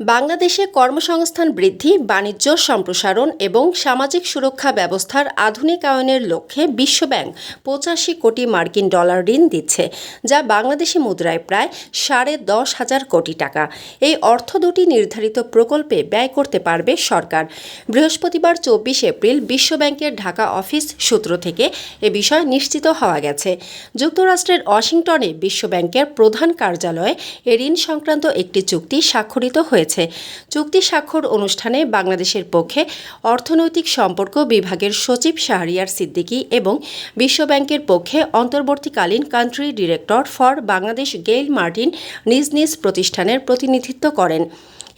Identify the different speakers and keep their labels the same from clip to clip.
Speaker 1: বাংলাদেশে কর্মসংস্থান বৃদ্ধি, বাণিজ্য সম্প্রসারণ এবং সামাজিক সুরক্ষা ব্যবস্থার আধুনিকায়নের লক্ষ্যে বিশ্বব্যাংক পঁচাশি কোটি মার্কিন ডলার ঋণ দিচ্ছে, যা বাংলাদেশি মুদ্রায় প্রায় সাড়ে দশ হাজার কোটি টাকা। এই অর্থ দুটি নির্ধারিত প্রকল্পে ব্যয় করতে পারবে সরকার। বৃহস্পতিবার চব্বিশ এপ্রিল বিশ্বব্যাংকের ঢাকা অফিস সূত্র থেকে এ বিষয় নিশ্চিত হওয়া গেছে। যুক্তরাষ্ট্রের ওয়াশিংটনে বিশ্বব্যাংকের প্রধান কার্যালয়ে এ ঋণ সংক্রান্ত একটি চুক্তি স্বাক্ষরিত হয়েছে। চুক্তি স্বাক্ষর অনুষ্ঠানে বাংলাদেশের পক্ষে অর্থনৈতিক সম্পর্ক বিভাগের সচিব শাহরিয়ার সিদ্দিকী এবং বিশ্বব্যাংকের পক্ষে অন্তর্বর্তীকালীন country director for Bangladesh Gail Martin নিজ নিজ প্রতিষ্ঠানের প্রতিনিধিত্ব করেন।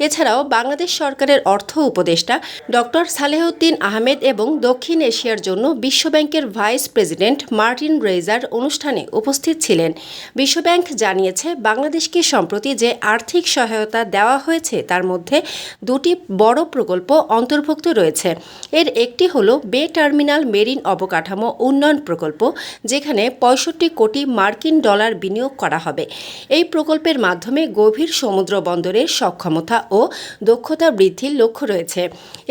Speaker 1: এছাড়াও বাংলাদেশ সরকারের অর্থ উপদেষ্টা ডক্টর সালেহউদ্দিন আহমেদ এবং দক্ষিণ এশিয়ার জন্য বিশ্বব্যাংকের ভাইস প্রেসিডেন্ট মার্টিন রেজার অনুষ্ঠানে উপস্থিত ছিলেন। বিশ্বব্যাংক জানিয়েছে, বাংলাদেশকে সম্প্রতি যে আর্থিক সহায়তা দেওয়া হয়েছে তার মধ্যে দুটি বড় প্রকল্প অন্তর্ভুক্ত রয়েছে। এর একটি হলো বে টার্মিনাল মেরিন অবকাঠামো উন্নয়ন প্রকল্প, যেখানে পঁয়ষট্টি কোটি মার্কিন ডলার বিনিয়োগ করা হবে। এই প্রকল্পের মাধ্যমে গভীর সমুদ্র বন্দরের সক্ষমতা ও দক্ষতা বৃদ্ধির লক্ষ্য রয়েছে।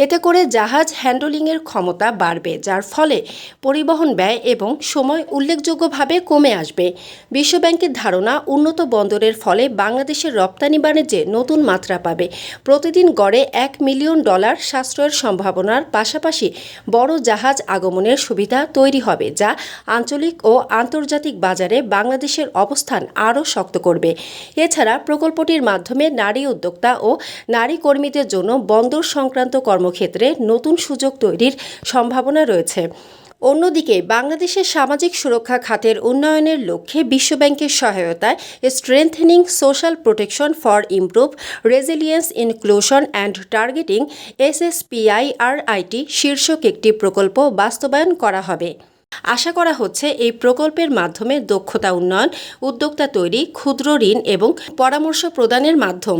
Speaker 1: এতে করে জাহাজ হ্যান্ডলিংয়ের ক্ষমতা বাড়বে, যার ফলে পরিবহন ব্যয় এবং সময় উল্লেখযোগ্যভাবে কমে আসবে। বিশ্বব্যাংকের ধারণা, উন্নত বন্দরের ফলে বাংলাদেশের রপ্তানি বাণিজ্যে নতুন মাত্রা পাবে। প্রতিদিন গড়ে এক মিলিয়ন ডলার সাশ্রয়ের সম্ভাবনার পাশাপাশি বড় জাহাজ আগমনের সুবিধা তৈরি হবে, যা আঞ্চলিক ও আন্তর্জাতিক বাজারে বাংলাদেশের অবস্থান আরও শক্ত করবে। এছাড়া প্রকল্পটির মাধ্যমে নারী উদ্যোক্তা ও নারী কর্মীদের জন্য বন্দর সংক্রান্ত কর্মক্ষেত্রে নতুন সুযোগ তৈরির সম্ভাবনা রয়েছে। অন্যদিকে, বাংলাদেশের সামাজিক সুরক্ষা খাতের উন্নয়নের লক্ষ্যে বিশ্বব্যাংকের সহায়তায় strengthening social protection for improve resilience inclusion and targeting SSPI R IT শীর্ষক একটি প্রকল্প বাস্তবায়ন করা হবে। আশা করা হচ্ছে এই প্রকল্পের মাধ্যমে দক্ষতা উন্নয়ন, উদ্যোক্তা তৈরি, ক্ষুদ্র ঋণ এবং পরামর্শ প্রদানের মাধ্যম।